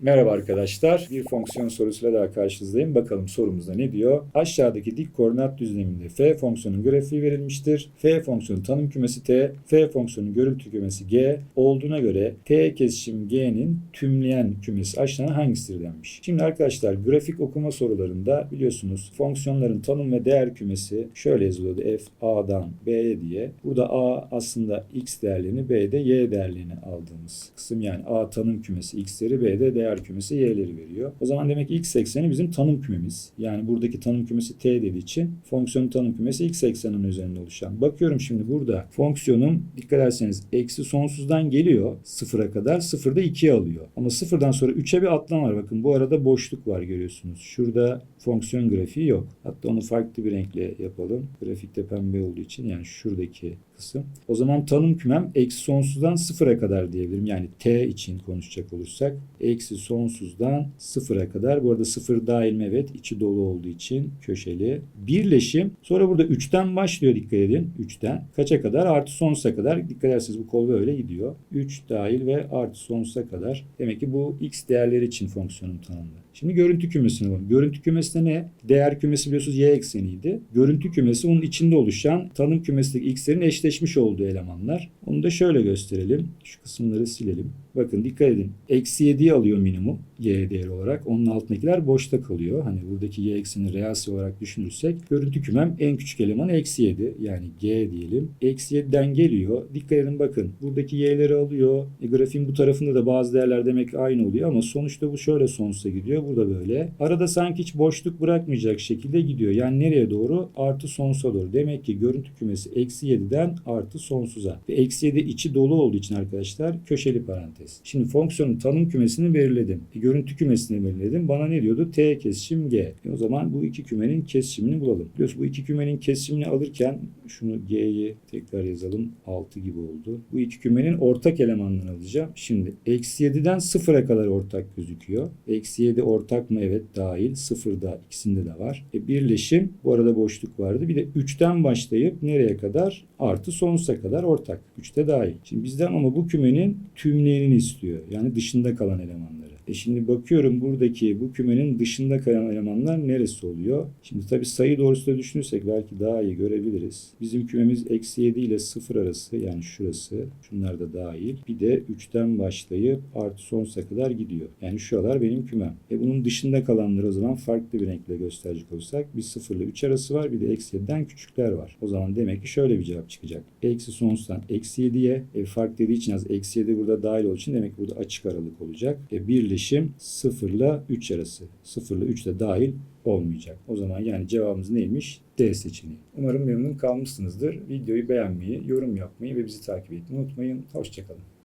Merhaba arkadaşlar. Bir fonksiyon sorusuyla daha karşınızdayım. Bakalım sorumuzda ne diyor? Aşağıdaki dik koordinat düzleminde f fonksiyonun grafiği verilmiştir. f fonksiyonun tanım kümesi t, f fonksiyonun görüntü kümesi g olduğuna göre t kesişim g'nin tümleyen kümesi aşağıdan hangisidir denmiş. Şimdi arkadaşlar grafik okuma sorularında biliyorsunuz fonksiyonların tanım ve değer kümesi şöyle yazılıyordu f a'dan b'ye diye. Burada a aslında x değerlerini b'de y değerlerini aldığımız kısım yani a tanım kümesi x'leri b'de değer kümesi y'leri veriyor. O zaman demek ki x ekseni bizim tanım kümemiz. Yani buradaki tanım kümesi t dediği için fonksiyonun tanım kümesi x ekseninin üzerinde oluşan. Bakıyorum şimdi burada fonksiyonum dikkat ederseniz eksi sonsuzdan geliyor sıfıra kadar. Sıfırda 2'ye alıyor. Ama sıfırdan sonra 3'e bir atlama var. Bakın bu arada boşluk var görüyorsunuz. Şurada fonksiyon grafiği yok. Hatta onu farklı bir renkle yapalım. Grafikte pembe olduğu için yani şuradaki kısım. O zaman tanım kümem eksi sonsuzdan sıfıra kadar diyebilirim. Yani t için konuşacak olursak eksi sonsuzdan sıfıra kadar. Bu arada sıfır dahil mi? Evet. içi dolu olduğu için köşeli. Birleşim. Sonra burada 3'ten başlıyor dikkat edin. 3'ten. Kaça kadar? Artı sonsuza kadar. Dikkat ederseniz bu kol böyle gidiyor. 3 dahil ve artı sonsuza kadar. Demek ki bu x değerleri için fonksiyonun tanımlı. Şimdi görüntü kümesine bakalım. Görüntü kümesinde ne? Değer kümesi biliyorsunuz y ekseniydi. Görüntü kümesi onun içinde oluşan tanım kümesindeki x'lerin eşleşmiş olduğu elemanlar. Onu da şöyle gösterelim. Şu kısımları silelim. Bakın dikkat edin. Eksi 7'yi alıyor minimum y değeri olarak. Onun altındakiler boşta kalıyor. Hani buradaki y ekseni reasi olarak düşünürsek görüntü kümem en küçük eleman eksi 7. Yani g diyelim. Eksi 7'den geliyor. Dikkat edin bakın. Buradaki y'leri alıyor. E, grafiğin bu tarafında da bazı değerler demek aynı oluyor ama sonuçta bu şöyle sonsuza gidiyor. Burada böyle. Arada sanki hiç boşluk bırakmayacak şekilde gidiyor. Yani nereye doğru? Artı sonsuza doğru. Demek ki görüntü kümesi eksi 7'den artı sonsuza. Ve eksi 7 içi dolu olduğu için arkadaşlar köşeli parantez. Şimdi fonksiyonun tanım kümesini belirledim. E, görüntü kümesini belirledim. Bana ne diyordu? T kesişim G. E, o zaman bu iki kümenin kesişimini bulalım. Biliyorsun bu iki kümenin kesişimini alırken şunu G'yi tekrar yazalım. 6 gibi oldu. Bu iki kümenin ortak elemanlarını alacağım. Şimdi eksi 7'den 0'a kadar ortak gözüküyor. Eksi 7 ortak mı? Evet dahil. 0'da ikisinde de var. E, birleşim bu arada boşluk vardı. Bir de 3'ten başlayıp nereye kadar? Artı sonsuza kadar ortak. 3'te dahil. Şimdi bizden ama bu kümenin tümleyenini istiyor. Yani dışında kalan elemanları. E şimdi bakıyorum buradaki bu kümenin dışında kalan elemanlar neresi oluyor? Şimdi tabii sayı doğrusunda düşünürsek belki daha iyi görebiliriz. Bizim kümemiz eksi 7 ile 0 arası yani şurası. Şunlar da dahil. Bir de 3'ten başlayıp artı sonsuza kadar gidiyor. Yani şuralar benim kümem. E bunun dışında kalanları o zaman farklı bir renkle gösterecek olursak bir 0 ile 3 arası var. Bir de eksi 7'den küçükler var. O zaman demek ki şöyle bir cevap çıkacak. Eksi sonsuzdan eksi 7'ye e, fark dediği için az eksi 7 burada dahil olduğu için demek ki burada açık aralık olacak. E, birleşim 0 ile 3 arası. 0 ile 3 de dahil olmayacak. O zaman yani cevabımız neymiş? D seçeneği. Umarım memnun kalmışsınızdır. Videoyu beğenmeyi, yorum yapmayı ve bizi takip etmeyi unutmayın. Hoşçakalın.